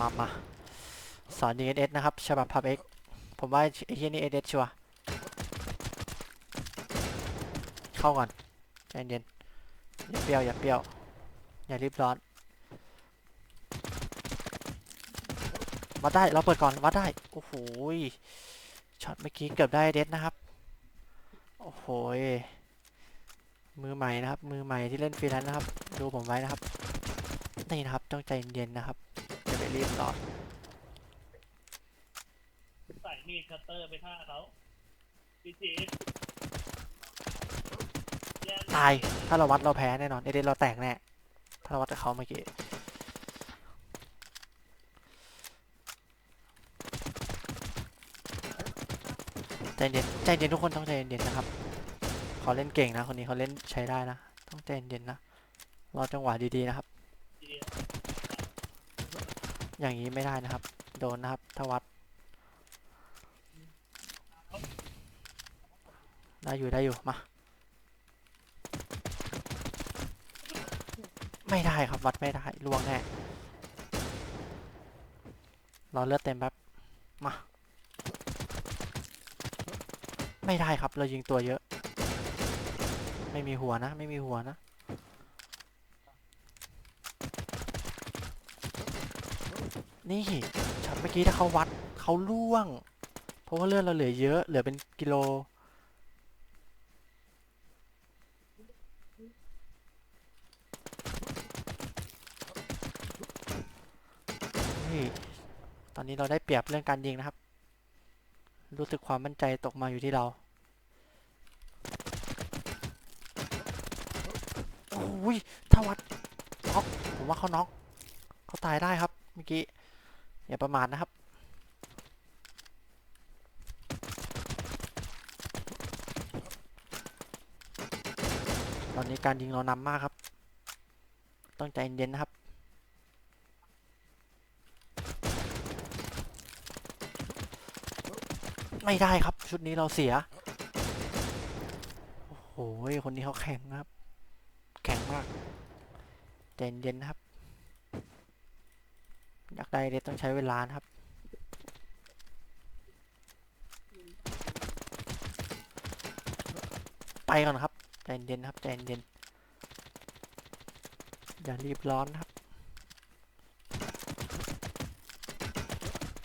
มามาสอน DNS นะครับฉบับพับ X ผมว่าไอ้ที่นี่ SS ชัวเข้าก่อนใจเย็นอย่าเปรี้ยวอย่าเปรี้ยวอย่ารีบร้อนวัดได้เราเปิดก่อนวัดได้โอ้โหช็อตเมื่อกี้เกือบได้เด็ดนะครับโอ้โหมือใหม่นะครับ มือใหม่ที่เล่นฟรีแลนซ์นะครับ ดูผมไว้นะครับนี่นะครับต้องใจเย็นนะครับ รีบร้อนใส่มีดคัตเตอร์ไปท่าเขาพีจีแย่ตาย ถ้าเราวัดเราแพ้แน่นอนเอเดนเราแตกแน่ ถ้าเราวัดกับเขาเมื่อกี้ ใจเย็น ใจเย็นทุกคนต้องใจเย็นๆนะครับ เขาเล่นเก่งนะ คนนี้เขาเล่นใช้ได้นะ ต้องใจเย็นๆนะ รอจังหวะดีๆนะครับ อย่างนี้ไม่ได้นะครับ โดนนะครับถ้าวัดได้อยู่ได้อยู่มา ไม่ได้ครับวัดไม่ได้ลวงแน่รอเลือดเต็มแป๊บมา ไม่ได้ครับเรายิงตัวเยอะ ไม่มีหัวนะ ไม่มีหัวนะ นี่ช็อตเมื่อกี้ถ้าเขาวัดเขาล่วง เพราะว่าเลือดเราเหลือเยอะ เหลือเป็นกิโล นี่ ตอนนี้เราได้เปรียบเรื่องการยิงนะครับ รู้สึกความมั่นใจตกมาอยู่ที่เราโอ้ยถ้าวัดน็อกผมว่าเขาน็อกเขาตายได้ครับเมื่อกี้ อย่าประมาทนะครับ ตอนนี้การยิงเรานำมากครับ ต้องใจเย็นๆนะครับ ไม่ได้ครับ ชุดนี้เราเสีย โอ้โห คนนี้เขาแข็งครับ แข็งมาก ใจเย็นๆนะครับ อยากได้เดต้องใช้เวลานะครับ ไปก่อนครับใจเย็นครับใจเย็นอย่ารีบร้อนนะครับ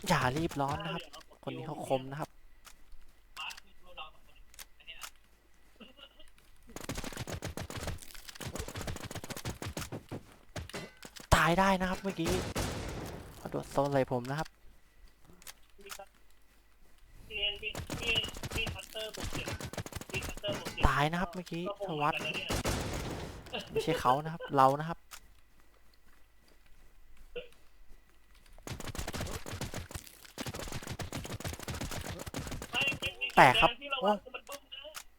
อย่ารีบร้อนนะครับ คนนี้เขาคมนะครับตายได้นะครับเมื่อกี้ โดดโซนใส่ผมนะครับตายนะครับเมื่อกี้ทวัดไม่ใช่เขานะครับ เรานะครับแตกครับ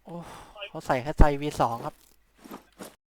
โอ้โหเขาใส่แค่ใจ V2 ครับ